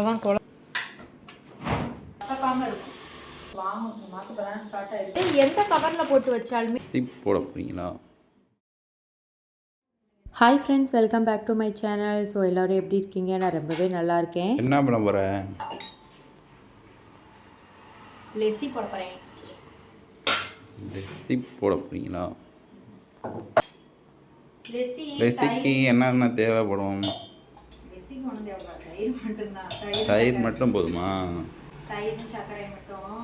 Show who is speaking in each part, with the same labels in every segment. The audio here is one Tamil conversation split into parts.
Speaker 1: அவ்வளோதான் குழம்பு இருக்கும். எந்த கவரில் போட்டு வச்சாலுமே
Speaker 2: சிப் போட போகிறீங்களா
Speaker 3: hi friends welcome back to my channel so எல்லோரும் எப்படி இருக்கீங்க? நான் ரொம்பவே நல்லா இருக்கேன்.
Speaker 2: என்ன பண்ண போகிற
Speaker 1: லெசி போட போகிறேன்
Speaker 2: சிப் போட போகிறீங்களா
Speaker 1: லெசி
Speaker 2: ரெசிக்கு என்னென்ன தேவைப்படும்?
Speaker 1: லெசிக்கு ஒன்றும் தேவைப்படாது தயிர் மட்டும்தான். தயிர்
Speaker 2: மட்டும் போதுமா?
Speaker 1: தயிர் சர்க்கரை மட்டும்.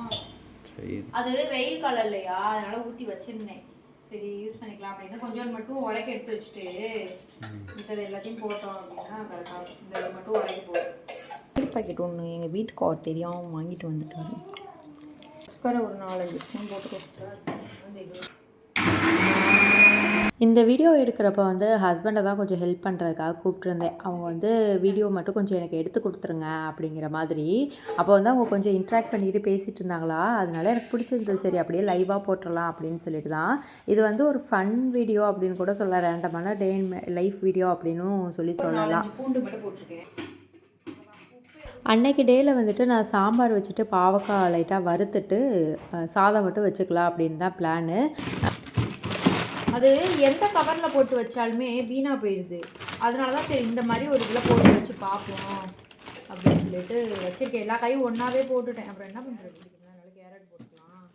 Speaker 1: அது வெயில் காலம் இல்லையா அதனால ஊற்றி வச்சிருந்தேன். சரி யூஸ் பண்ணிக்கலாம் அப்படின்னு. கொஞ்சோண்டு மட்டும் உரைக்க எடுத்து வச்சுட்டு மிச்சது எல்லாத்தையும் போட்டோம் அப்படின்னா கரெக்டாக இந்த இது மட்டும் உரைக்க போதும்.
Speaker 3: பாக்கெட் ஒன்று எங்கள் வீட்டுக்கு அவர் தெரியாமல் வாங்கிட்டு
Speaker 1: சர்க்கரை ஒரு நாலஞ்சு ஸ்பூன் போட்டுக்கோ
Speaker 3: இந்த வீடியோ எடுக்கிறப்ப வந்து ஹஸ்பண்டை தான் கொஞ்சம் ஹெல்ப் பண்ணுறதுக்காக கூப்பிட்டுருந்தேன். அவங்க வந்து வீடியோ மட்டும் கொஞ்சம் எனக்கு எடுத்து கொடுத்துருங்க அப்படிங்கிற மாதிரி. அப்போ வந்து அவங்க கொஞ்சம் இன்ட்ராக்ட் பண்ணிக்கிட்டு பேசிகிட்டு இருந்தாங்களா? அதனால எனக்கு பிடிச்சிருந்தது. சரி அப்படியே லைவாக போட்டுடலாம் அப்படின்னு சொல்லிட்டு தான். இது வந்து ஒரு ஃபன் வீடியோ அப்படின்னு கூட சொல்ல ரேண்டமான டே இன் லைஃப் வீடியோ அப்படின்னும் சொல்லி சொல்லலாம். அன்னைக்கு டேயில் வந்துட்டு நான் சாம்பார் வச்சுட்டு பாவக்காய் லைட்டாக வறுத்துட்டு சாதம் மட்டும் வச்சுக்கலாம் அப்படின்னு தான் பிளானு
Speaker 1: அது எந்த கவரில் போட்டு வச்சாலுமே வீணாக போயிடுது. அதனால தான் சரி இந்த மாதிரி ஒரு இதில் போட்டு வச்சு பார்ப்போம் அப்படின்னு சொல்லிட்டு வச்சிருக்கேன். எல்லா காயும் ஒன்றாவே போட்டுட்டேன். அப்புறம் என்ன பண்ணுறது அதனால கேரட் போட்டுக்கலாம்.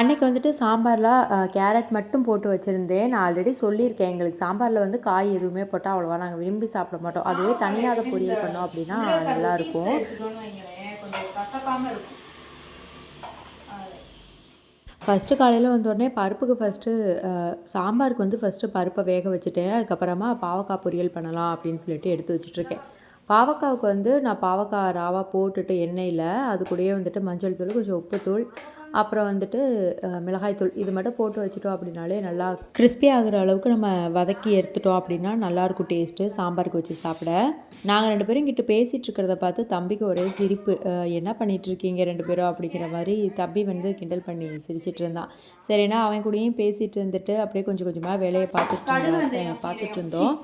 Speaker 3: அன்னைக்கு வந்துட்டு சாம்பாரில் கேரட் மட்டும் போட்டு வச்சுருந்தேன். நான் ஆல்ரெடி சொல்லியிருக்கேன். எங்களுக்கு சாம்பாரில் வந்து காய் எதுவுமே போட்டால் அவ்வளோவா நாங்கள் விரும்பி சாப்பிட மாட்டோம். அதுவே தனியாக அதை பொரியல் பண்ணோம் அப்படின்னா நல்லாயிருக்கும்
Speaker 1: எடுத்துட்டோம்னு வைங்களேன் கொஞ்சம் கசக்காம இருக்கும்
Speaker 3: ஃபஸ்ட்டு காலையில் வந்தோடனே பருப்புக்கு ஃபஸ்ட்டு சாம்பாருக்கு வந்து ஃபஸ்ட்டு பருப்பை வேக வச்சுட்டேன். அதுக்கப்புறமா பாவக்காய் பொரியல் பண்ணலாம் அப்படின்னு சொல்லிட்டு எடுத்து வச்சுட்ருக்கேன் பாவக்காவுக்கு வந்து நான் பாவக்காய் ராவாக போட்டுட்டு எண்ணெயில் அது கூடயே வந்துட்டு மஞ்சள் தூள் கொஞ்சம் உப்புத்தூள் அப்புறம் வந்துட்டு மிளகாய்த்தூள் இது மட்டும் போட்டு வச்சுட்டோம் அப்படின்னாலே நல்லா கிறிஸ்பி ஆகுற அளவுக்கு நம்ம வதக்கி எடுத்துட்டோம் அப்படின்னா நல்லாயிருக்கும் டேஸ்ட்டு சாம்பாருக்கு வச்சு சாப்பிட. நாங்கள் ரெண்டு பேரும் இங்கிட்டு பேசிகிட்டு இருக்கிறத பார்த்து தம்பிக்கு ஒரே சிரிப்பு. என்ன பண்ணிட்டு இருக்கீங்க ரெண்டு பேரும்? அப்படிங்கிற மாதிரி தம்பி வந்து கிண்டல் பண்ணி சிரிச்சிட்டு இருந்தான். சரினா அவன் கூடயும் பேசிட்டு இருந்துட்டு அப்படியே கொஞ்சம் கொஞ்சமாக வேலையை பார்த்துட்டு பார்த்துட்டு இருந்தோம்.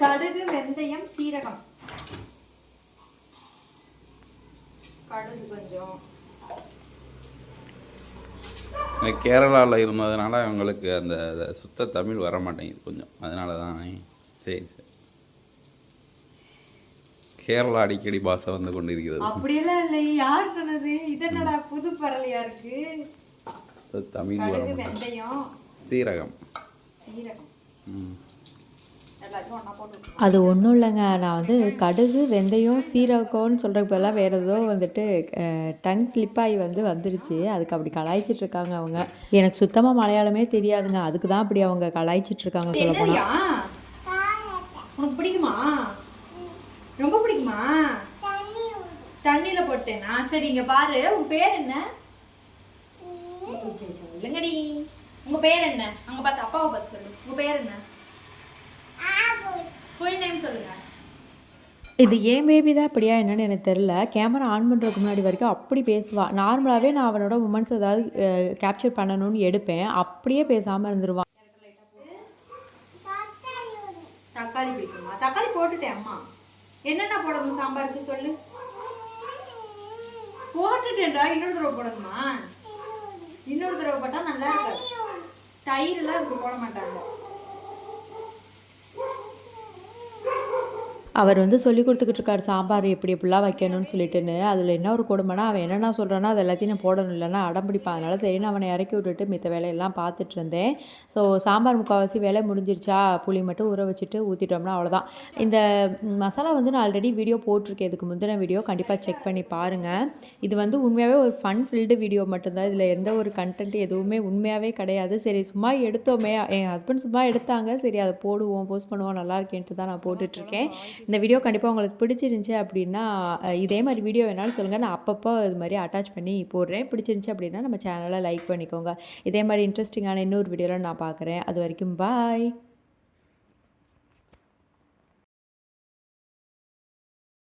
Speaker 1: கடுகு வெந்தயம் சீரகம். கடுகு கொஞ்சம்.
Speaker 2: கேரளாவில் இருந்ததுனால அவங்களுக்கு அந்த சுத்த தமிழ் வர மாட்டேங்குது கொஞ்சம். அதனால தான் சரி சரி. கேரளா அடிக்கடி பாஷை வந்து கொண்டு இருக்கிறது
Speaker 1: அப்படியெல்லாம் இல்லை. யார் சொன்னது? இது என்னடா புது பரலையா இருக்கு?
Speaker 2: தமிழ் வர சீரகம்.
Speaker 1: சீரகம்.
Speaker 2: ம்.
Speaker 3: அது ஒன்றும் இல்லைங்க. நான் வந்து கடுகு வெந்தயம் சீரகம்னு சொல்கிறதுக்கு பதிலாக வேறு ஏதோ வந்துட்டு டங் ஸ்லிப்பாகி வந்து வந்துருச்சு. அதுக்கு அப்படி கலாய்ச்சிட்டு இருக்காங்க அவங்க. எனக்கு சுத்தமாக மலையாளமே தெரியாதுங்க. அதுக்கு தான் அப்படி அவங்க கலாய்ச்சிட்டு இருக்காங்க சொல்ல
Speaker 1: என்னடியா உனக்கு பிடிக்குமா? ரொம்ப பிடிக்குமா? தண்ணியில போட்டேனா? சரி இங்க பாரு. உன் பேர் என்ன? இல்லங்கடி உங்க பேர் என்ன? அங்க பார்த்து அப்பாவை பார்த்து சொல்லு
Speaker 3: இது ஏன் பேபி தான்? அப்படியா என்னன்னு எனக்கு தெரில கேமரா ஆன் பண்ணுறதுக்கு முன்னாடி வரைக்கும் அப்படி பேசுவாள் நார்மலாகவே நான் அவனோட உமன்ஸ் ஏதாவது கேப்சர் பண்ணணும்னு எடுப்பேன். அப்படியே பேசாமல் இருந்துருவான்
Speaker 1: தக்காளி பிடிக்குமா? தக்காளி போட்டுட்டேன் அம்மா. என்னென்ன போடணும்? சாம்பாருக்கு சொல்லு. போட்டுட்டேன்டா. இன்னொரு தடவை போடணுமா? இன்னொரு தடவை போட்டால் நல்லா இருக்காது. தயிரெல்லாம் இதுக்கு போட மாட்டாங்க.
Speaker 3: அவர் வந்து சொல்லி கொடுத்துக்கிட்டு இருக்காரு சாம்பார் எப்படி எப்படிலாம் வைக்கணும்னு சொல்லிட்டுன்னு. அதில் என்ன ஒரு கொடுமைனா அவன் என்னென்ன சொல்கிறானோ அது எல்லாத்தையும் நான் போடணும். இல்லைன்னா அடம் அதனால் அதனால அவனை இறக்கி விட்டுட்டு மித்த வேலையெல்லாம் பார்த்துட்டு இருந்தேன். ஸோ சாம்பார் முக்கால்வாசி வேலை முடிஞ்சிருச்சா? புளி மட்டும் ஊற வச்சுட்டு ஊற்றிட்டோம்னா அவ்வளோதான் இந்த மசாலா வந்து நான் ஆல்ரெடி வீடியோ போட்டிருக்கேன். இதுக்கு முந்தின வீடியோ கண்டிப்பாக செக் பண்ணி பாருங்கள் இது வந்து உண்மையாகவே ஒரு ஃபன் ஃபில்டு வீடியோ மட்டும்தான். இதில் எந்த ஒரு கண்டென்ட் எதுவுமே உண்மையாகவே கிடையாது. சரி சும்மா எடுத்தோமே. என் ஹஸ்பண்ட் சும்மா எடுத்தாங்க. சரி அதை போடுவோம் போஸ்ட் பண்ணுவோம் நல்லா இருக்கேன்ட்டு தான் நான் போட்டுட்ருக்கேன் இந்த வீடியோ கண்டிப்பாக உங்களுக்கு பிடிச்சிருந்துச்சி அப்படின்னா இதே மாதிரி வீடியோ வேணாலும் சொல்லுங்கள் நான் அப்பப்போ இது மாதிரி அட்டாச் பண்ணி போடுறேன். பிடிச்சிருந்துச்சி அப்படின்னா நம்ம சேனலை லைக் பண்ணிக்கோங்க. இதே மாதிரி இன்ட்ரெஸ்டிங்கான இன்னொரு வீடியோவில் நான் பார்க்குறேன். அது வரைக்கும் பாய்